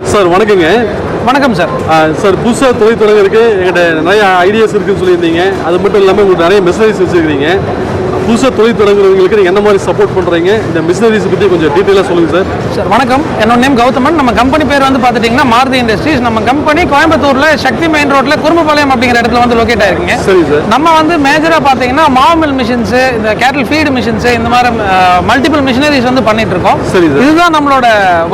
Sir வணக்கங்க. வணக்கம் sir. Sir புதுசாக தொழில் தொடங்குறதுக்கு எங்கிட்ட நிறைய ஐடியாஸ் இருக்குன்னு சொல்லியிருந்தீங்க. அது மட்டும் இல்லாமல் உங்களுக்கு நிறைய மிஷினரிஸ் வச்சுருக்கீங்க புதுசாக தொழில் தொடங்குறவங்களுக்கு என்ன மாதிரி சப்போர்ட் பண்ணுறீங்க இந்த மிஷினரிஸ் பற்றி கொஞ்சம் டீட்டெயிலாக சொல்லுங்கள் சார் சார் வணக்கம். என்னோட நேம் கௌதமன். நம்ம கம்பெனி பேர் வந்து பார்த்துட்டிங்கன்னா மாருதி இண்டஸ்ட்ரீஸ் நம்ம கம்பெனி கோயம்புத்தூரில் சக்தி மெயின் ரோட்டில் குறும்புபாளையம் அப்படிங்கிற இடத்துல வந்து லொக்கேட் ஆயிருக்குங்க. சரி சார் நம்ம வந்து மேஜராக பார்த்தீங்கன்னா மாவுமில் மிஷின்ஸு இந்த கேட்டில் ஃபீடு மிஷின்ஸு இந்த மாதிரி மல்டிபிள் மிஷினரிஸ் வந்து பண்ணிட்டு இருக்கோம் இதுதான் நம்மளோட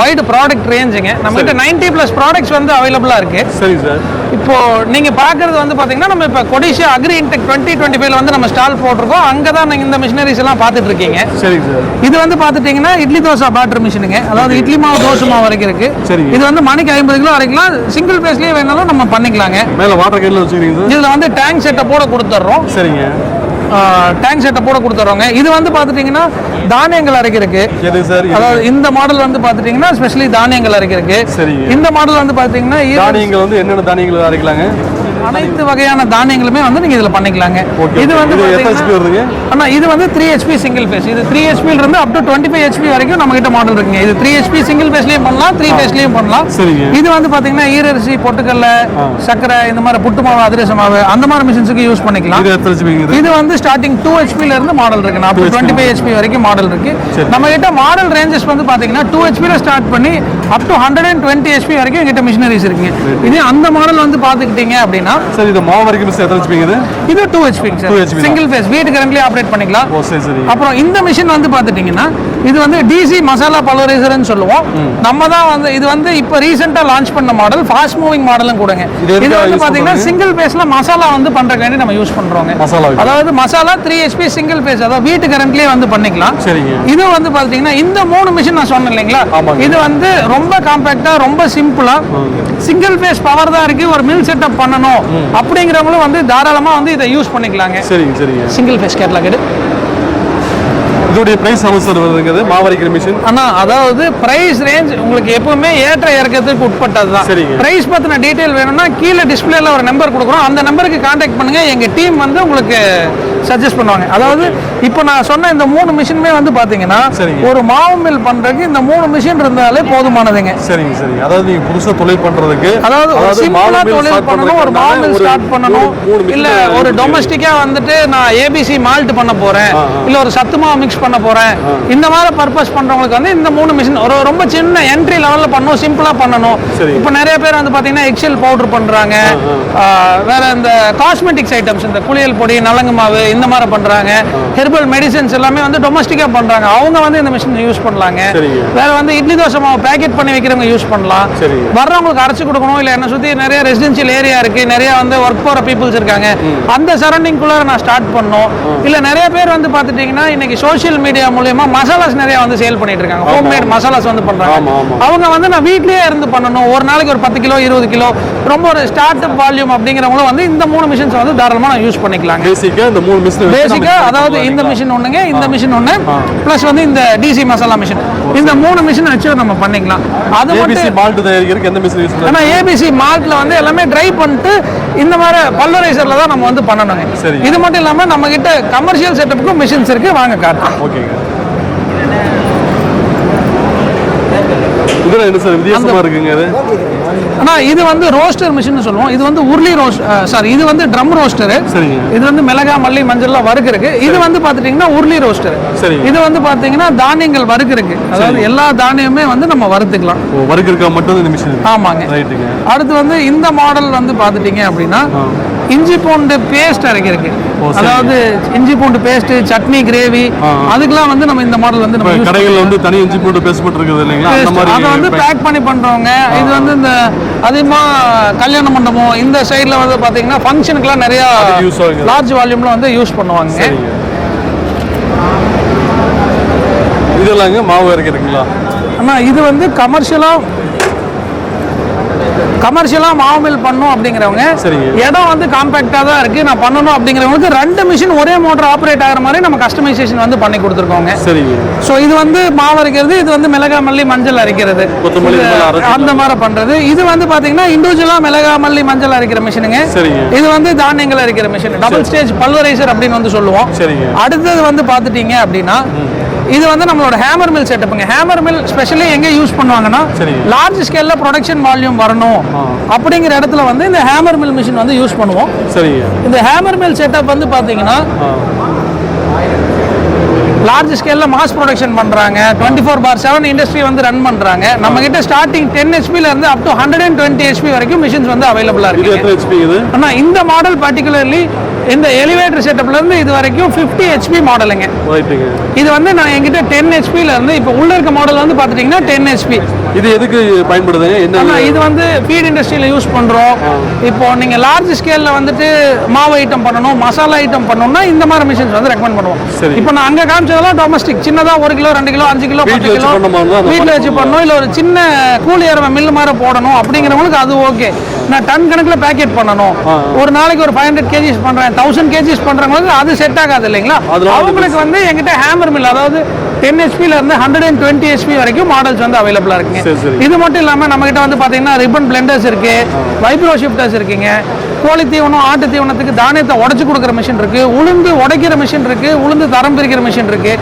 வைடு ப்ராடக்ட் ரேஞ்சுங்க நம்மகிட்ட நைன்டி ப்ளஸ் ப்ராடக்ட்ஸ் வந்து அவைலபிளாக இருக்கு. சரி சார் இப்போ நீங்க பாக்குறது வந்து பாத்தீங்கன்னா நம்ம இப்போ Codissia agri Intex twenty twenty ஃபைவ்ல வந்து நம்ம ஸ்டால் போட்டிருக்கோம். அங்கே தான் நீங்க இந்த மிஷினரிஸ் எல்லாம் பார்த்துட்டு இருக்கீங்க சரிங்க சார். இது வந்து பார்த்துட்டீங்கன்னா இட்லி தோசை பேட்டர் மிஷினுங்க அதாவது இட்லி மாவு தோசை மாவு வரைக்கும் இருக்கு. சரிங்க. இது வந்து மணிக்கு ஐம்பது கிலோ வரைக்கலாம் சிங்கிள் பேஸ்லயே வேணாலும் நம்ம பண்ணிக்கலாங்க. மேலே வாட்டர் கேனில் வச்சுக்கிறீங்க சார்? இதுல வந்து டேங்க் செட்டப்போட கொடுத்துட்றோம். சரிங்க. டேங்க் செட்டப்போட கொடுத்துட்றோங்க. இது வந்து பார்த்துட்டீங்கன்னா தானியங்கள் அரைக்கிறதுக்கு சார்? அதாவது இந்த மாடல் வந்து பார்த்துட்டீங்கன்னா ஸ்பெஷலி தானியங்கள் அரைக்கிறதுக்கு இந்த மாடல் வந்து பார்த்துட்டீங்கன்னா தானியங்கள் வந்து என்னென்ன தானியங்கள் அரைக்கலாங்க? அனைத்து வகையான தானியங்களுமே வந்து நீங்க இதுல பண்ணிக்கலாங்க இது வந்து அண்ணா இது வந்து த்ரீ ஹெச்பி சிங்கிள் பேஸ் இது த்ரீ ஹெச்பில இருந்து up to twenty five HP வரைக்கும் நம்ம கிட்ட மாடல் இருக்குங்க இது த்ரீ ஹெச்பி சிங்கிள் பேஸ்லயும் பண்ணலாம் த்ரீ பேஸ்லயும் பண்ணலாம் இது வந்து பாத்தீங்கன்னா ஈரரிசி பொட்டுக்கல்ல சக்கரை இந்த மாதிரி புட்டு மாவு அதிரச மாவு அந்த மாதிரி மிஷின்ஸுக்கு யூஸ் பண்ணிக்கலாம் இது வந்து ஸ்டார்டிங் டூ ஹெச்பில இருந்து மாடல் இருக்கு 2 டுவெண்ட்டி ஃபைவ் ஹெச்பி வரைக்கும் மாடல் இருக்கு. நம்ம கிட்ட மாடல் ரேஞ்சஸ் வந்து பாத்தீங்கன்னா டூ ஹெச்பில ஸ்டார்ட் பண்ணி up to hundred and twenty HP வரைக்கும் எங்கிட்ட மிஷினரிஸ் இருக்குங்க இதே அந்த மாடல் வந்து பாத்துக்கிட்டீங்க அப்படின்னா சார் இது மாவு வரைக்கும் மிஸ் எத்தனை ஹெச்பிங்க இது? இது டூ ஹெச்பி 2 HP தான். சிங்கிள் பேஸ் வீட்டு கரண்ட்லயே ஆப்ரேட் பண்ணிக்கலாம். ஓ சரி சரி. அப்புறம் இந்த மிஷின் வந்து பாத்துட்டீங்கன்னா இது வந்து டிசி மசாலா பல்வரைசர்னு சொல்லுவோம். நம்ம தான் வந்து இது வந்து இப்போ ரீசெண்டாக லான்ச் பண்ண மாடல் ஃபாஸ்ட் மூவிங் மாடலும் கூடங்க. இது வந்து பண்றீங்க? சிங்கிள் பேஸ்ல மசாலா வந்து பண்றதுக்காண்டி நம்ம யூஸ் வைக்க. அதாவது masala three HP single phase அதாவது வீட்டு கரண்ட்லயே வந்து பண்ணிக்கலாம். சரிங்க. இது வந்து பாத்தீங்கன்னா இந்த மூணு மிஷின் நான் சொன்னேன் இல்லைங்களா. இது வந்து ரொம்ப காம்பாக்டா ரொம்ப சிம்பிளா சிங்கிள் பேஸ் பவர் தான் இருக்கு. ஒரு மில் செட்டப் பண்ணணும். அப்படிங்கிறவங்களும் வந்து தாராளமா வந்து இதை யூஸ் பண்ணிக்கலாங்க. சரிங்க சரிங்க. சிங்கிள் பேஸ் கேட்லாக் இதோடைய பிரைஸ் எவ்வளோ சார் வருதுங்கிறது? மாவு அரைக்கிற மிஷின் அண்ணா அதாவது பிரைஸ் ரேஞ்ச் உங்களுக்கு எப்பவுமே ஏற்ற இறக்கத்துக்கு உட்பட்டது தான். சரிங்க. பிரைஸ் பத்தின டீடைல் வேணும்னா கீழே டிஸ்பிளேல ஒரு நம்பர் கொடுக்குறோம். அந்த நம்பருக்கு காண்டாக்ட் பண்ணுங்க. எங்க டீம் வந்து உங்களுக்கு சஜஸ்ட் பண்ணுவாங்க. அதாவது இப்போ நான் சொன்ன இந்த மூணு மிஷினுமே வந்து பாத்தீங்கன்னா சரிங்க. ஒரு மாவு மில் பண்றதுக்கு இந்த மூணு மிஷின் இருந்தாலே போதுமானதுங்க. சரிங்க சரிங்க. அதாவது நீங்க புதுசா தொழில் பண்றதுக்கு அதாவது ஒரு சிம்பிளா மாவு mill தொழில் பண்ணணும் ஒரு மாவு மில் ஸ்டார்ட் பண்ணணும். இல்ல ஒரு இருக்கு. டொமஸ்டிக்கா வந்துட்டு நான் ஏபிசி மால்ட் பண்ண ஆ. இல்ல ஒரு சத்து மாவு மிக்ஸ் பண்ண போறேன். இந்த மாதிரி பர்பஸ் பண்றவங்களுக்கு வந்து இந்த மூணு மிஷின் ஒரு ரொம்ப சின்ன என்ட்ரி லெவல்ல பண்ணணும் சிம்பிளா பண்ணணும். சரி. இப்போ நிறைய பேர் வந்து பாத்தீங்கன்னா எக்ஸல் பவுடர் பண்றாங்க. ஆ, வேற இந்த காஸ்மெட்டிக்ஸ் ஐட்டம்ஸ் இந்த குளியல் பொடி நலங்கு மாவு இந்த மாதிரி பண்றாங்க. ஹெர்பல் மெடிசன்ஸ் எல்லாமே வந்து டொமஸ்டிக்கா பண்றாங்க. அவங்க வந்து இந்த மிஷின் யூஸ் பண்ணலாங்க. வேற வந்து இட்லி தோசை மாவு பேக்கெட் பண்ணி வைக்கிறவங்க யூஸ் பண்ணலாம். வர்றவங்களுக்கு அரைச்சு கொடுக்கணும். இல்ல என்ன சுத்தி நிறைய ரெசிடென்ஷியல் ஏரியா இருக்கு. நிறைய வந்து ஒர்க் போற பீப்புள்ஸ் இருக்காங்க. அந்த சரௌண்டிங் குள்ள நான் ஸ்டார்ட் பண்ணோம். இல்ல நிறைய பேர் வந்து பாத்துட்டீங்கன்னா இன்னைக்கு சோஷியல் மீடியா மூலியமா மசாலாஸ் நிறைய வந்து சேல் பண்ணிட்டு இருக்காங்க. ஹோம் மேட் மசாலாஸ் வந்து ஆமா. அவங்க வந்து நான் வீட்லயே இருந்து பண்ணணும். ஒரு நாளைக்கு ஒரு பத்து கிலோ இருபது கிலோ ரொம்ப ஒரு ஸ்டார்ட் அப் வால்யூம் அப்படிங்கிறவங்களும் வந்து இந்த மூணு மிஷின்ஸ் வந்து தாராளமா நான் யூஸ் பண்ணிக்கலாங்க. பேசிக்கா இந்த மூணு மிஷின் பேசிக்கா அதாவது இந்த மிஷின் ஒண்ணுங்க இந்த மிஷின் ஒண்ணு பிளஸ் வந்து இந்த டிசி மசாலா மிஷின் இந்த மூணு மிஷின் வச்சு நம்ம பண்ணிக்கலாம். அது மட்டும் மால்ட் தயாரிக்கிறதுக்கு எந்த மிஷின் யூஸ் ஆனா ஏபிசி மார்ட்ல வந்து எல்லாமே ட்ரை பண்ணிட்டு இந்த மாதிரி பல்வரைசர்ல தான் நம்ம வந்து பண்ணணுங்க. சரி. இது மட்டும் இல்லாம நம்ம கிட்ட கமர்ஷியல் செட்டப்புக்கும் மிஷின்ஸ் இருக்கு வாங்க காட்டுறேன் ஓகேங்க. இதெல்லாம் என்ன சார்? வித்தியாசமா இருக்குங்க இது ஆனா இது வந்து ரோஸ்டர் மிஷின் சொல்லுவோம். இது வந்து உருளி ரோஸ்ட் சாரி இது வந்து ட்ரம் ரோஸ்டர் சரிங்க. இது வந்து மிளகா மல்லி மஞ்சள்லாம் வறுக்கிறதுக்கு. இது வந்து பாத்துட்டீங்கன்னா உருளி ரோஸ்டர் சரிங்க. இது வந்து பாத்தீங்கன்னா தானியங்கள் வறுக்கிறதுக்கு. அதாவது எல்லா தானியமுமே வந்து நம்ம வறுத்துக்கலாம். வறுக்கிறதுக்காக மட்டும் இந்த மிஷின் ஆமாங்க. ரைட்டுங்க அடுத்து வந்து இந்த மாடல் வந்து பார்த்துட்டீங்க அப்படின்னா இஞ்சி பூண்டு பேஸ்ட் அரைக்கிறதுக்கு. அதாவது இஞ்சி பூண்டு பேஸ்ட் சட்னி கிரேவி. அதுக்கெல்லாம் வந்து நம்ம இந்த மாடல் வந்து நம்ம கடைகள்ல வந்து தனி இஞ்சி போட்டு பேஸ்ட் இருக்குது இல்லைங்களா? அதை வந்து பேக் பண்ணி பண்றவங்க இது வந்து இந்த அதிகமா கல்யாண மண்டபம் இந்த சைடுல வந்து பாத்தீங்கன்னா ஃபங்க்ஷனுக்குலாம் நிறைய. லார்ஜ் வால்யூம்ல வந்து யூஸ் பண்ணுவாங்க. இதெல்லாங்க மாவு அரைக்கிறதுங்களா? ஆனா இது வந்து கமர்ஷியலா கமர்ஷியலாக மாவு மில் பண்ணும் அப்படிங்கிறவங்க. இடம் வந்து காம்பேக்டாக தான் இருக்குது நான் பண்ணணும் அப்படிங்கிறவங்களுக்கு ரெண்டு மிஷின் ஒரே மோட்டர் ஆப்ரேட் ஆகிற மாதிரி நம்ம கஸ்டமைசேஷன் வந்து பண்ணி கொடுத்துருக்கோங்க. சரிங்க. ஸோ இது வந்து மாவு அரைக்கிறது இது வந்து மிளகா மல்லி மஞ்சள் அரைக்கிறது அந்த மாதிரி பண்றது. இது வந்து பாத்தீங்கன்னா இண்டிவிஜுவலா மிளகா மல்லி மஞ்சள் அரைக்கிற மிஷினுங்க இது வந்து தானியங்கள் அரைக்கிற மிஷின் டபுள் ஸ்டேஜ் பல்வரைசர் அப்படின்னு வந்து சொல்லுவோம். அடுத்தது வந்து பார்த்துட்டீங்க அப்படின்னா இது வந்து நம்மளோட ஹேமர் மில் செட்டப்புங்க ஹேமர் மில் ஸ்பெஷலி எங்க யூஸ் பண்ணுவாங்கன்னா. லார்ஜ் ஸ்கேல்ல ப்ரொடக்ஷன் வால்யூம் வரணும் அப்படிங்கிற இடத்துல வந்து இந்த ஹேமர் மில் மிஷின் வந்து யூஸ் பண்ணுவோம். சரிங்க இந்த ஹேமர் மில் செட்டப் வந்து பாத்தீங்கன்னா ஆ. லார்ஜ் ஸ்கேல்ல மாஸ் ப்ரொடக்ஷன் பண்றாங்க. Twenty four bar seven industry வந்து ரன் பண்றாங்க. நம்ம கிட்ட ஸ்டார்டிங் டென் ஹெச்பில இருந்து up to hundred and twenty HP வரைக்கும் மிஷின்ஸ் வந்து அவைலபிளா இது இருக்கு எத்தனை ஹெச்பி இது? ஆனா இந்த மாடல் பர்டிகுலர்லி இந்த எலிவேட்டர் செட்டப்ல இருந்து இது வரைக்கும் 50 ஹெச்பி மாடலுங்க இது வந்து நான் என்கிட்ட டென் ஹெச்பில இருந்து இப்போ உள்ள இருக்க மாடல் வந்து பாத்துட்டீங்கன்னா டென் ஹெச்பி இது எதுக்கு பயன்படுதுங்க? என்ன இது? வந்து ஃபீட் இண்டஸ்ட்ரியில யூஸ் பண்றோம். இப்போ நீங்க லார்ஜ் ஸ்கேல்ல வந்துட்டு மாவு ஐட்டம் பண்ணணும் மசாலா ஐட்டம் பண்ணணும்னா இந்த மாதிரி மிஷின்ஸ் வந்து ரெக்கமெண்ட் பண்ணுவோம். இப்போ நான் அங்க காமிச்சதெல்லாம் டொமஸ்டிக் சின்னதா ஒரு கிலோ ரெண்டு கிலோ அஞ்சு கிலோ பத்து கிலோ வீட்டில் வச்சு பண்ணணும். இல்ல ஒரு சின்ன கூலி ஏறவ மில் மாதிரி போடணும் அப்படிங்கிறவங்களுக்கு அது ஓகே நான் டன் கணக்குல பேக்கெட் பண்ணணும். ஒரு நாளைக்கு ஒரு ஃபைவ் ஹண்ட்ரட் கேஜிஸ் பண்றேன் தௌசண்ட் கேஜிஸ் பண்றவங்களுக்கு அது செட் ஆகாது இல்லைங்களா? அவங்களுக்கு வந்து எங்கிட்ட ஹேமர் மில் அதாவது டென் ஹெச்பில இருந்து ஹண்ட்ரட் அண்ட் டுவெண்ட்டி ஹெச்பி வரைக்கும் மாடல்ஸ் வந்து அவைலபிளா இருக்குங்க. இது மட்டும் இல்லாம நம்ம கிட்ட வந்து பாத்தீங்கன்னா ரிப்பன் பிளெண்டர்ஸ் இருக்கு வைப்ரோ ஷிஃப்டர்ஸ் இருக்குங்க. கோழி தீவனம் ஆட்டு தீவனத்துக்கு தானியத்தை உடைச்சு கொடுக்குற மிஷின் இருக்கு உளுந்து உடைக்கிற மிஷின் இருக்கு உளுந்து தரம் பிரிக்கிற மிஷின் இருக்கு.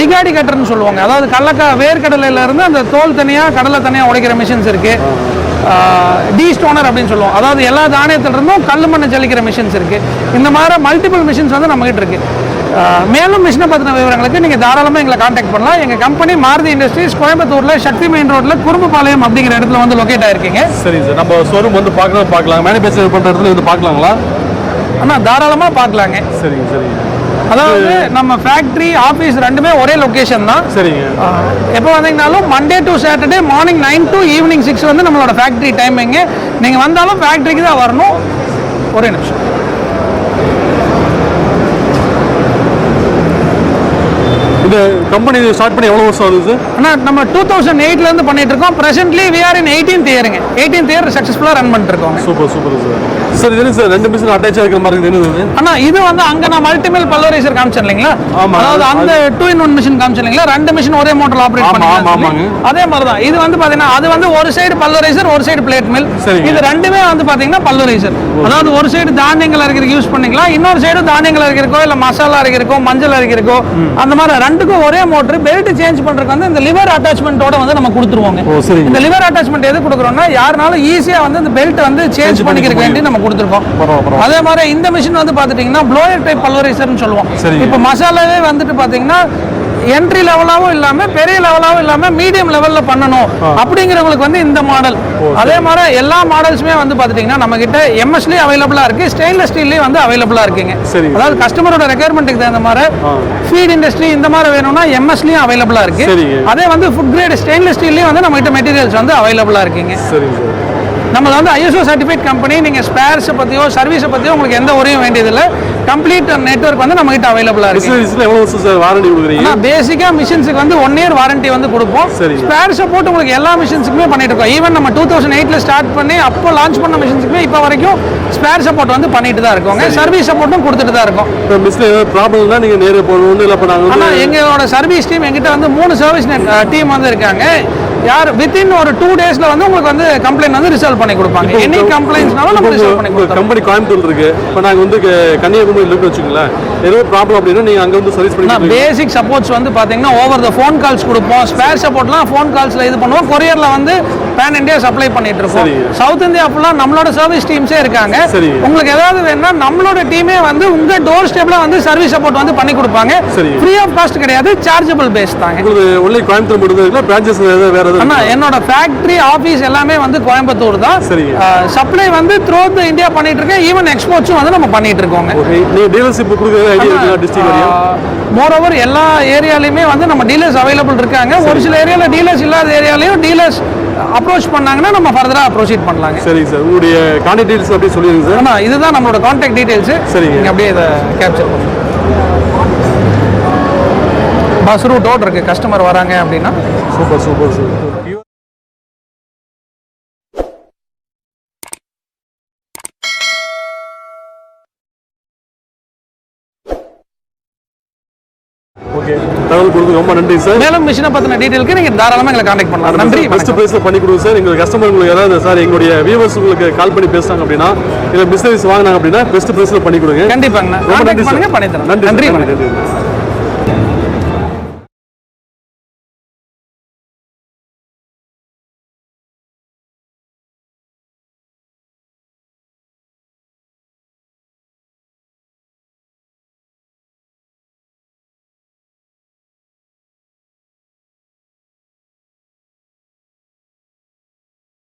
டிகாடி கட்டர்னு சொல்லுவாங்க. அதாவது கடலக்கா வேர்க்கடலையில இருந்து அந்த தோல் தனியா கடலை தனியா உடைக்கிற மிஷின்ஸ் இருக்கு. டி ஸ்டோனர் அப்படின்னு சொல்லுவோம். அதாவது எல்லா தானியத்துல இருந்தும் கல் மண்ணை ஜலிக்கிற மிஷின்ஸ் இருக்கு. இந்த மாதிரி மல்டிபிள் மிஷின்ஸ் வந்து நம்ம கிட்ட இருக்கு. மேலும் மிஷினை பற்றின விவரங்களுக்கு நீங்கள் தாராளமாக எங்களை காண்டாக்ட் பண்ணலாம். எங்கள் கம்பெனி மாருதி இண்டஸ்ட்ரீஸ் கோயம்புத்தூரில் சக்தி மெயின் ரோட்டில் குறும்புபாளையம் அப்படிங்கிற இடத்துல வந்து லொக்கேட் ஆயிருக்கீங்க. சரி சார். நம்ம ஷோரூம் வந்து பார்க்கலாம்? பார்க்கலாம். மேனுஃபேக்சர் பண்ணுற இடத்துல வந்து பார்க்கலாங்களா? ஆனால் தாராளமாக பார்க்கலாங்க. சரிங்க சரிங்க. அதாவது நம்ம ஃபேக்ட்ரி ஆஃபீஸ் ரெண்டுமே ஒரே லொக்கேஷன் தான். சரிங்க. எப்போ வந்தீங்கனாலும் Monday to Saturday morning nine to evening six வந்து நம்மளோட ஃபேக்ட்ரி டைமிங்கு நீங்கள் வந்தாலும் ஃபேக்ட்ரிக்கு தான் வரணும். ஒரே நிமிஷம். இந்த கம்பெனி ஸ்டார்ட் பண்ணி எவ்வளோ வருஷம் ஆகுது ஆனால் நம்ம டூ தௌசண்ட் எயிட்லேருந்து பண்ணிட்டு இருக்கோம் presently we are in eighteenth இயருங்க eighteenth year சக்ஸஸ்ஃபுல்லாக ரன் பண்ணிட்டு இருக்கோங்க சூப்பர் சூப்பர் சார் சார் இது சார் ரெண்டு மிஷின் அட்டாச் ஆகிற மாதிரி இருக்குது. என்னது இது? இது வந்து அங்க நான் மல்டிமில் பல்வரைசர் காமிச்சேன் இல்லைங்களா. அதாவது அந்த டூ இன் ஒன் மிஷின் காமிச்சேன் இல்லைங்களா? ரெண்டு மிஷின் ஒரே மோட்டர் ஆபரேட் பண்ணி. அதே மாதிரி தான் இது வந்து பாத்தீங்கன்னா அது வந்து ஒரு சைடு பல்வரைசர் ஒரு சைடு பிளேட் மில். இது ரெண்டுமே வந்து பாத்தீங்கன்னா பல்வரைசர் அதாவது ஒரு சைடு தானியங்கள் அரைக்கிறதுக்கு யூஸ் பண்ணிக்கலாம். இன்னொரு சைடு தானியங்கள் அரைக்கிறக்கோ இல்ல மசாலா அரைக்கிறக்கோ மஞ்சள் அரைக்கிறக்கோ அந்த மாதிரி ரெண்டுக்கும் ஒரே மோட்டர் பெல்ட் சேஞ்ச் பண்றதுக்கு வந்து இந்த லிவர் அட்டாச்மெண்ட்டோட வந்து நம்ம கொடுத்துருவோங்க. இந்த லிவர் அட்டாச்மெண்ட் எது கொடுக்குறோம்னா யாருனாலும் ஈஸியா வந்து இந்த பெல்ட் வந்து சேஞ்ச் பண்ணிக்கிறதுக்கு வேண்டி நம்ம கொடுத்துருக்கோம். அதே மாதிரி இந்த மிஷின் வந்து பாத்துட்டீங்கன்னா ப்ளோயர் டைப் பல்வரைசர்னு சொல்லுவோம். இப்போ மசாலாவே வந்துட்டு பாத்தீங்கன்னா என்ட்ரி லெவலாவும் இல்லாம பெரிய லெவலாவும் இல்லாம மீடியம் லெவல்ல பண்ணணும் அப்படிங்கிறவங்களுக்கு வந்து இந்த மாடல் அதே மாதிரி எல்லா மாடல்ஸுமே வந்து பாத்துட்டீங்கன்னா நம்ம கிட்ட எம்எஸ்லயும் அவைலபிளா இருக்கு ஸ்டெயின்லெஸ் ஸ்டீல்லயும் வந்து அவைலபிளா இருக்குங்க. சரிங்க. அதாவது கஸ்டமரோட ரெக்குயர்மெண்ட்டுக்கு தகுந்த மாதிரி ஃபீட் இண்டஸ்ட்ரி இந்த மாதிரி வேணும்னா எம்எஸ்லயும் அவைலபிளா இருக்கு. சரிங்க. அதே வந்து ஃபுட் கிரேட் ஸ்டெயின்லெஸ் ஸ்டீல்லயும் வந்து நம்ம கிட்ட மெட்டீரியல்ஸ் வந்து அவைலபிளா இருக்குங்க. சார். நம்ம வந்து ஐஎஸ்ஓ சர்டிஃபைட் கம்பெனி நீங்கள் ஸ்பேர்ஸை பற்றியோ சர்வீஸை பற்றியோ உங்களுக்கு எந்த உரையும் வேண்டியதில்லை. கம்ப்ளீட் நெட்வொர்க் வந்து நம்ம கிட்ட அவைலபிளாக இருக்கு வருஷம் சார் வாரண்டி கொடுக்குறீங்க? ஆனால் பேசிக்காக மிஷின்ஸுக்கு வந்து ஒன் இயர் வாரண்டி வந்து கொடுப்போம். ஸ்பேர் சப்போர்ட் உங்களுக்கு எல்லா மிஷின்ஸுக்குமே பண்ணிட்டு இருக்கோம். ஈவன் நம்ம டூ தௌசண்ட் எயிட்டில் ஸ்டார்ட் பண்ணி அப்போ லான்ச் பண்ண மிஷின்ஸுக்குமே இப்போ வரைக்கும் ஸ்பேர் சப்போர்ட் வந்து பண்ணிட்டு தான் இருக்கோங்க. சர்வீஸ் சப்போர்ட்டும் கொடுத்துட்டு தான் இருக்கோம். இப்போ மிஷினில் ஏதாவது ப்ராப்ளம் இருந்தால் நீங்கள் நேரில் போகணும். இல்லை நாங்கள் ஆனால் எங்களோட சர்வீஸ் டீம் எங்கிட்ட வந்து மூணு சர்வீஸ் டீம் வந்து இருக்காங்க. யார் வித்தின் ஒரு டூ டேஸ்ல வந்து உங்களுக்கு வந்து கம்ப்ளைண்ட் வந்து ரிசால்வ் பண்ணி கொடுப்பாங்க. எனி கம்ப்ளைண்ட்ஸ்னாலும் நம்ம ரிசால்வ் பண்ணி கொடுத்தோம் கம்பெனி கோயம்புத்தூர் இருக்கு. இப்போ நாங்கள் வந்து க- கன்னியாகுமரியில் இருக்கு வச்சுங்களேன் ஏதோ ப்ராப்ளம் அப்படின்னா நீங்கள் அங்கே வந்து சர்வீஸ் பண்ணி. பேசிக் சப்போர்ட்ஸ் வந்து பாத்தீங்கன்னா ஓவர் த ஃபோன் கால்ஸ் கொடுப்போம். ஸ்பேர் சப்போர்ட்லாம் ஃபோன் கால்ஸ்ல இது பண்ணுவோம். கொரியர்ல வந்து பேன் இந்தியா சப்ளை பண்ணிட்டு இருக்கோம். சவுத் இந்தியா ஃபுல்லா நம்மளோட சர்வீஸ் டீம்ஸே இருக்காங்க. உங்களுக்கு ஏதாவது வேணும்னா நம்மளோட டீமே வந்து உங்க டோர் ஸ்டெப்ல வந்து சர்வீஸ் சப்போர்ட் வந்து பண்ணி கொடுப்பாங்க. ஃப்ரீ ஆஃப் காஸ்ட் கிடையாது சார்ஜபிள் பேஸ் தாங்க. உங்களுக்கு ஒன்லி கோயம்புத்தூர் மட்டும் தான் பிரான்ச்சஸ் வேறு அண்ணா என்னோட ஃபேக்டரி ஆபீஸ் எல்லாமே வந்து கோயம்புத்தூர் தான். சரிங்க. சப்ளை வந்து த்ரூ த இந்தியா பண்ணிட்டு இருக்கேன். ஈவன் எக்ஸ்போர்ட்ஸும் வந்து நம்ம பண்ணிட்டு இருக்கோங்க. ஓகே. நீங்கள் டீலர்ஷிப் கொடுக்குற ஐடியா மோர் ஓவர் எல்லா ஏரியாலையுமே வந்து நம்ம டீலர்ஸ் அவைலபிள் இருக்காங்க. ஒரு சில ஏரியாவில் டீலர்ஸ் இல்லாத ஏரியாலையும் டீலர்ஸ் அப்ரோச் பண்ணாங்கன்னா நம்ம ஃபர்தராக ப்ரொசீட் பண்ணலாங்க. சரிங்க சார். உங்களுடைய கான்டாக்ட் டீல்ஸ் அப்படியே சொல்லிடுங்க சார். ஆனால் இதுதான் நம்மளோட கான்டாக்ட் டீடைல்ஸ் சரிங்க. நீங்கள் அப்படியே இதை கேப்சர் பண்ணுங்க. பஸ் ரூட்டோட இருக்கு. கஸ்டமர் வராங்க அப்படின்னா? சூப்பர் சூப்பர் சூப்பர் ஓகே தகவல் கொடுத்து ரொம்ப நன்றி சார் மேலும் மிஷினை பற்றின டீட்டெயிலுக்கு நீங்கள் தாராளமாக எங்களை கான்டாக்ட் பண்ணலாம். நன்றி பெஸ்ட். ப்ரைஸில் பண்ணி கொடுங்க சார் எங்கள் கஸ்டமர் உங்களுக்கு யாராவது சார் எங்களுடைய வியூவர்ஸ் உங்களுக்கு கால் பண்ணி பேசுனாங்க அப்படின்னா இல்லை பிஸ்னஸ் வாங்கினாங்க அப்படின்னா பெஸ்ட் ப்ரைஸில் பண்ணி கொடுங்க. கண்டிப்பாங்க. ரொம்ப நன்றி சார் பண்ணி தரேன் நன்றி நன்றி.